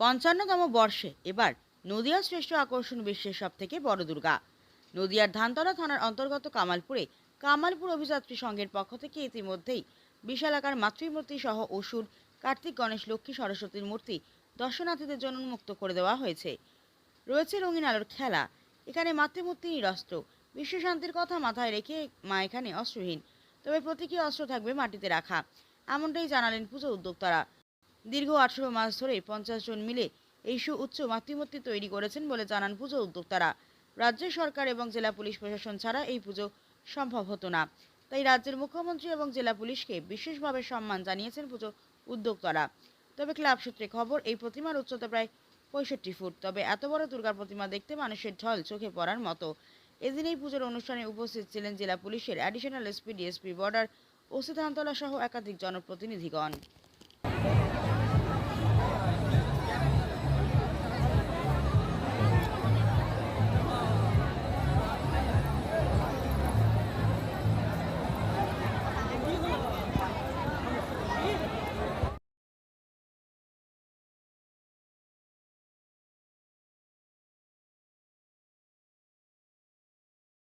পঞ্চান্নতম বর্ষে এবার নদিয়ার শ্রেষ্ঠ আকর্ষণ বিশ্বের সব থেকে বড় দুর্গা। নদিয়ার ধানতলা থানার অন্তর্গত কামালপুরে কামালপুর অভিযাত্রী সংঘের পক্ষ থেকে ইতিমধ্যেই বিশালাকার মাতৃমূর্তি সহ অসুর কার্তিক গণেশ লক্ষ্মী সরস্বতীর মূর্তি দর্শনার্থীদের জন্য উন্মুক্ত করে দেওয়া হয়েছে। রয়েছে রঙিন আলোর খেলা। এখানে মাতৃমূর্তি নিরস্ত্র। বিশ্ব শান্তির কথা মাথায় রেখে মা এখানে অস্ত্রহীন। তবে প্রতীকী অস্ত্র থাকবে মাটিতে রাখা। এমনটাই জানালেন পুজো উদ্যোক্তারা। দীর্ঘ আঠেরো মাস ধরে পঞ্চাশ জন মিলে এই সু উচ্চ মাতৃমূর্তি তৈরি করেছেন বলে জানান পুজো উদ্যোক্তারা। রাজ্য সরকার এবং জেলা পুলিশ প্রশাসন ছাড়া এই পুজো সম্ভব হতো না। তাই রাজ্যের মুখ্যমন্ত্রী এবং জেলা পুলিশকে বিশেষভাবে সম্মান জানিয়েছেন পুজো উদ্যোক্তারা। তবে ক্লাব সূত্রে খবর, এই প্রতিমার উচ্চতা প্রায় পঁয়ষট্টি ফুট। তবে এত বড় দুর্গা প্রতিমা দেখতে মানুষের ঢল চোখে পড়ার মতো। এদিন এই পুজোর অনুষ্ঠানে উপস্থিত ছিলেন জেলা পুলিশের additional SP DSP border OC Dhantala সহ একাধিক জনপ্রতিনিধিগণ।